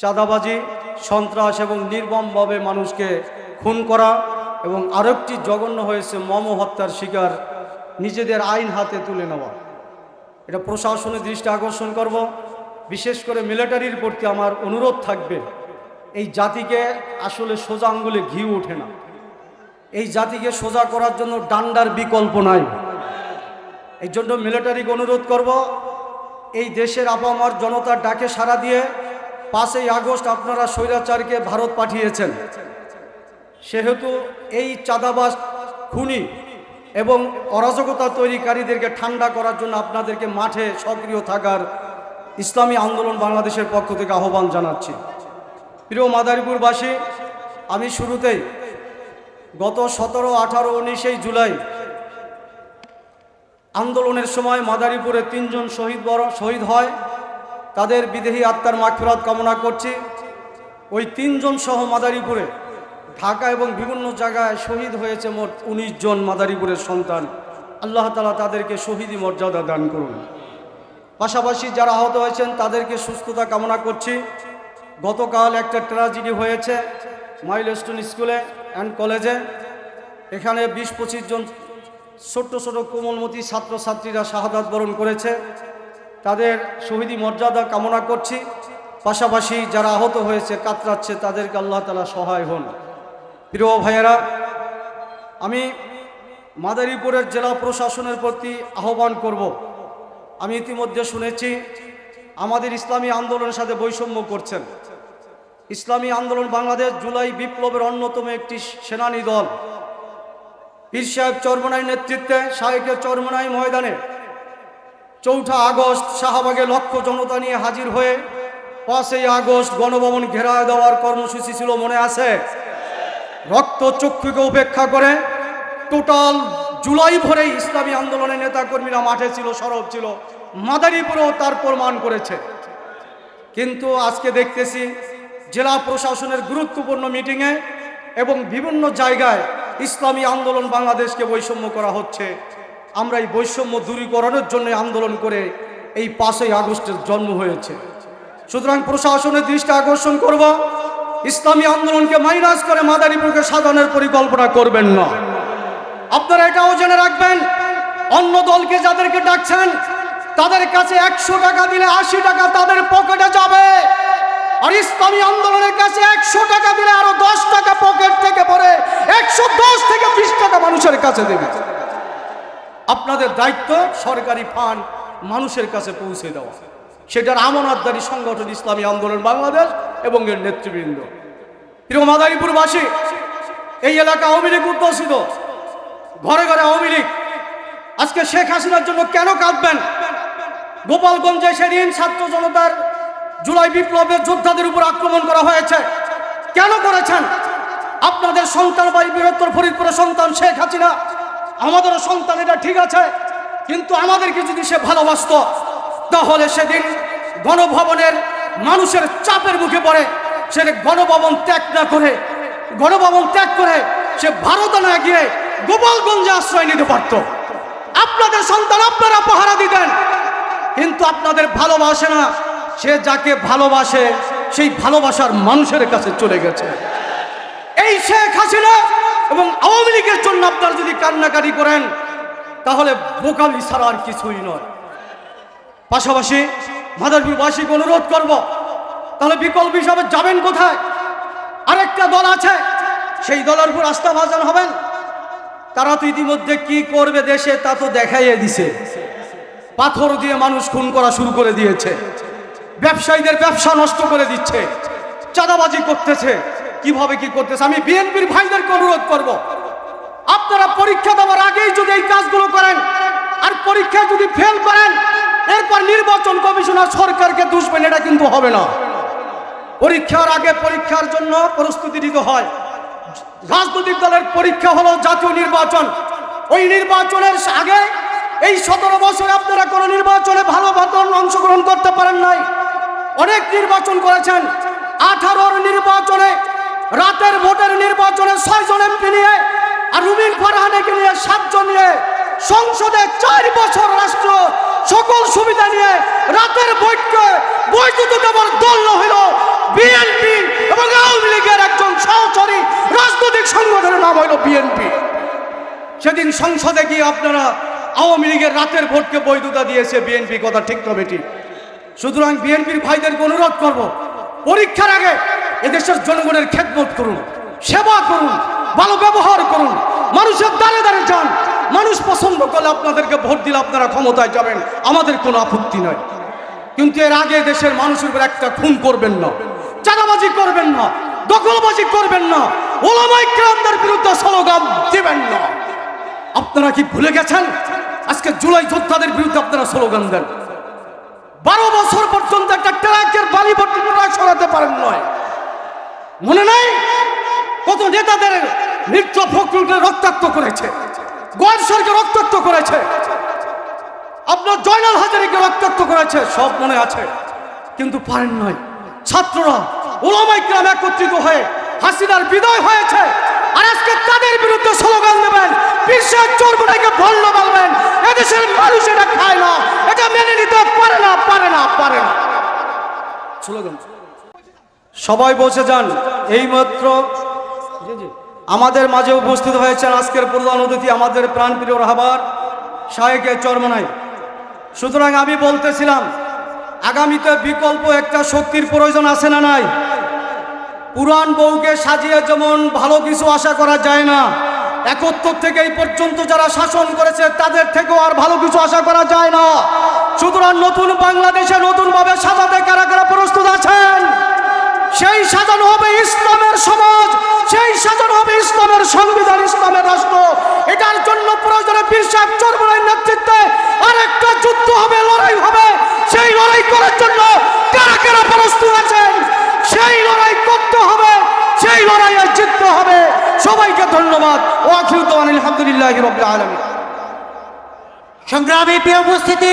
চাঁদাবাজি, সন্ত্রাস এবং নির্মমভাবে মানুষকে খুন করা এবং আরেকটি জঘন্য হয়েছে মম হত্যার শিকার নিজেদের আইন হাতে তুলে নেওয়া। এটা প্রশাসনের দৃষ্টি আকর্ষণ করব। বিশেষ করে মিলিটারির প্রতি আমার অনুরোধ থাকবে, এই জাতিকে আসলে সোজা আঙ্গুলে ঘি ওঠে না। এই জাতিকে সোজা করার জন্য ডান্ডার বিকল্প নাই। এই জন্য মিলিটারিকে অনুরোধ করব, এই দেশের আপামার জনতার ডাকে সাড়া দিয়ে পাঁচই আগস্ট আপনারা স্বৈরাচারকে ভারত পাঠিয়েছেন। সেহেতু এই চাঁদাবাস খুনি এবং অরাজকতা তৈরিকারীদেরকে ঠান্ডা করার জন্য আপনাদেরকে মাঠে সক্রিয় থাকার ইসলামী আন্দোলন বাংলাদেশের পক্ষ থেকে আহ্বান জানাচ্ছি। প্রিয় মাদারীপুরবাসী, আমি শুরুতেই গত সতেরো, আঠারো, উনিশেই জুলাই আন্দোলনের সময় মাদারীপুরে তিনজন শহীদ বড় শহীদ হয়। তাদের বিদেহী আত্মার মাগফিরাত কামনা করছি। ওই তিনজন সহ মাদারীপুরে, ঢাকা এবং বিভিন্ন জায়গায় শহীদ হয়েছে মোট উনিশ জন মাদারীপুরের সন্তান। আল্লাহ তালা তাদেরকে শহীদি মর্যাদা দান করুন। পাশাপাশি যারা আহত হয়েছেন, তাদেরকে সুস্থতা কামনা করছি। গতকাল একটা ট্র্যাজেডি হয়েছে মাইলস্টোন স্কুলে অ্যান্ড কলেজে। এখানে বিশ পঁচিশ জন ছোট্ট ছোট কোমলমতি ছাত্রছাত্রীরা শাহাদাত বরণ করেছে। তাদের শহীদি মর্যাদা কামনা করছি। পাশাপাশি যারা আহত হয়েছে, কাতরাচ্ছে, তাদেরকে আল্লাহ তালা সহায় হন। প্রিয় ভাইয়েরা, আমি মাদারীপুরের জেলা প্রশাসনের প্রতি আহ্বান করব। আমি ইতিমধ্যে শুনেছি, আমাদের ইসলামী আন্দোলনের সাথে বৈষম্য করছেন। ইসলামী আন্দোলন বাংলাদেশ জুলাই বিপ্লবের অন্যতম একটি সেনানী দল পীর সাহেব চরমনাই নেতৃত্বে শাহেকের চরমনাই ময়দানে চৌঠা আগস্ট শাহবাগে লক্ষ জনতা নিয়ে হাজির হয়ে পাঁচই আগস্ট গণভবন ঘেরায় দেওয়ার কর্মসূচি ছিল মনে আছে? রক্ত চক্ষুকে উপেক্ষা করে টোটাল জুলাই ভরে ইসলামী আন্দোলনের নেতাকর্মীরা মাঠে ছিল, সরব ছিল, মাদারীপুরেও তার প্রমাণ করেছে। কিন্তু আজকে দেখতেছি জেলা প্রশাসনের গুরুত্বপূর্ণ মিটিংয়ে এবং বিভিন্ন জায়গায় ইসলামী আন্দোলন বাংলাদেশকে বৈষম্য করা হচ্ছে। আমরা এই বৈষম্য দূরীকরণের জন্য আন্দোলন করে এই পাঁচই আগস্টের জন্ম হয়েছে। সুতরাং প্রশাসনের দৃষ্টি আকর্ষণ করব। ইসলামী আন্দোলনকে মাইনাস করে মাদারীপুরকে সাজানোর পরিকল্পনা করবেন না। আপনারা এটাও জেনে রাখবেন, অন্য দলকে যাদেরকে ডাকছেন, তাদের কাছে একশো টাকা দিলে আশি টাকা তাদের পকেটে যাবে। আর ইসলামী আন্দোলনের কাছে একশো টাকা দিলে আরও দশ টাকা পকেট থেকে পরে একশো দশ থেকে বিশ টাকা মানুষের কাছে দেবে। আপনাদের দায়িত্ব সরকারি ফান্ড মানুষের কাছে পৌঁছে দেওয়া। সেটার আমানতদারি সংগঠন ইসলামী আন্দোলন বাংলাদেশ এবং এর নেতৃবৃন্দ। প্রিয় মাদারীপুরবাসী, এই এলাকা আওয়ামী লীগ উদ্যোষিত ঘরে ঘরে আওয়ামী লীগ। আজকে শেখ হাসিনার জন্য কেন কাঁদবেন? গোপালগঞ্জে সেদিন ছাত্র জনতার জুলাই বিপ্লবের যোদ্ধাদের উপর আক্রমণ করা হয়েছে। কেন করেছেন? আপনাদের সন্তান বাই বৃহত্তর ফরিদপুরের সন্তান শেখ হাসিনা আমাদেরও সন্তান, এটা ঠিক আছে, কিন্তু আমাদেরকে যদি সে ভালোবাসত, তাহলে সেদিন গণভবনের মানুষের চাপের মুখে পড়ে, সে গণভবন ত্যাগ না করে, গণভবন ত্যাগ করে সে ভারতে না গিয়ে গোপালগঞ্জে আশ্রয় নিতে পারত। আপনাদের সন্তান আপনারা পাহারা দিতেন, কিন্তু আপনাদের ভালোবাসে না, সে যাকে ভালোবাসে, সেই ভালোবাসার মানুষের কাছে চলে গেছে। এই শেখ হাসিনা এবং আওয়ামী লীগের জন্য আপনারা যদি কান্নাকাটি করেন, তাহলে বোকামি ছাড়া আর কিছুই নয়। পাশাপাশি মাদারপুরবাসীকে অনুরোধ করব, তাহলে বিকল্প হিসাবে যাবেন কোথায়? আরেকটা দল আছে, সেই দলের উপর আস্থা ভাজন হবেন। তারা তো ইতিমধ্যে কি করবে দেশে, তা তো দেখাইয়ে দিছে। পাথর দিয়ে মানুষ খুন করা শুরু করে দিয়েছে। ব্যবসায়ীদের ব্যবসা নষ্ট করে দিচ্ছে। চাঁদাবাজি করতেছে। কীভাবে কি করতেছে? আমি বিএনপির ভাইদেরকে অনুরোধ করব। আপনারা পরীক্ষা দেওয়ার আগেই যদি এই কাজগুলো করেন, আর পরীক্ষায় যদি ফেল করেন, এরপর নির্বাচন কমিশনার সরকারকে দুষবেন, এটা কিন্তু হবে না। পরীক্ষার আগে পরীক্ষার জন্য প্রস্তুতি নিতে হয়। রাজনৈতিক দলের পরীক্ষা হলো জাতীয় নির্বাচন। ওই নির্বাচনের আগে এই সতেরো বছরে আপনারা কোনো নির্বাচনে ভালো মতন অংশগ্রহণ করতে পারেন নাই। অনেক নির্বাচন করেছেন। আঠারোর নির্বাচনে রাতের ভোটের নির্বাচনে ছয়জন এমপি নিয়ে আর রুমিন ফারহানিকে নিয়ে সাতজন নিয়ে সংসদে চার বছর রাষ্ট্র সকল সুবিধা নিয়ে রাতের বৈঠকে বৈঠক আবার দল হইল বিএনপি এবং আওয়ামী লীগের একজন সহচরী রাজনৈতিক সংগঠনের নাম হইল বিএনপি সেদিন সংসদে গিয়ে আপনারা আওয়ামী লীগের রাতের ভোটকে বৈধতা দিয়েছে বিএনপি কথা ঠিক তবে ঠিক। সুতরাং বিএনপির ভাইদেরকে অনুরোধ করব, পরীক্ষার আগে এদেশের জনগণের খেদমত করুন, সেবা করুন, ভালো ব্যবহার করুন, মানুষের দাঁড়ে দাঁড়ে যান। মানুষ পছন্দ করলে আপনাদেরকে ভোট দিলে আপনারা ক্ষমতায় যাবেন, আমাদের কোনো আপত্তি নয়। কিন্তু এর আগে দেশের মানুষের উপর একটা খুন করবেন না, চাঁদাবাজি করবেন না, দখলবাজি করবেন না ওলামাই ক্রান্তের বিরুদ্ধে স্লোগান দেবেন না। আপনারা কি ভুলে গেছেন? আজকে জুলাই যোদ্ধাদের বিরুদ্ধে আপনারা স্লোগান দেন। বারো বছর পর্যন্ত একটা ট্রাকের বালি ট্রাক সরাতে পারেন নয়। মনে নাই? কত নেতাদের নৃত্য ফখরুলকে রক্তাক্ত করেছে গোয়ালসরকে রক্তাক্ত করেছে, আপনার জয়নাল হাজারিকে রক্তাক্ত করেছে, সব মনে আছে, কিন্তু পারেন নয় ছাত্ররা, ওলামাই গ্রাম একত্রিত হয়ে হাসিনার বিদায় হয়েছে, আর আজকে তাদের বিরুদ্ধে স্লোগান দেবেন, বিশ্বের চর্বটাকে ভল্য বলবেন, এদেশের মানুষ এটা খায় না, এটা মেনে নিতে পারে না পারে না পারে না। স্লোগান। সবাই বসে যান। এইমাত্র আমাদের মাঝে উপস্থিত হয়েছেন আজকের প্রধান অতিথি আমাদের প্রাণপ্রিয় রাহবার শাহেকের চরমনাই। সুতরাং আমি বলতেছিলাম, আগামীতে বিকল্প একটা শক্তির প্রয়োজন আছে না নাই? পুরাণ বউকে সাজিয়ে যেমন ভালো কিছু আশা করা যায় না, একত্তর থেকে এই পর্যন্ত যারা শাসন করেছে, তাদের থেকেও আর ভালো কিছু আশা করা যায় না। সুতরাং নতুন বাংলাদেশে নতুনভাবে সাজাতে কারা কারা প্রস্তুত আছেন? সাজানো হবে ইসলামের সমাজ। সেই সাজানো হবে ইসলামের সংবিধান, ইসলামের রাষ্ট্র। এটার জন্য প্রয়োজনে বীর সাহেব চরমরাই নেতৃত্বে আরেকটা যুদ্ধ হবে, লড়াই হবে। সেই লড়াই করার জন্য কারা কারা প্রস্তুত আছেন? সেই লড়াই করতে হবে, সেই লড়াইয়ে জিততে হবে। সবাইকে ধন্যবাদ। ও আখিরুদ্দান আলহামদুলিল্লাহ রবিল আলমী সংগ্রামী প্রিয় উপস্থিতি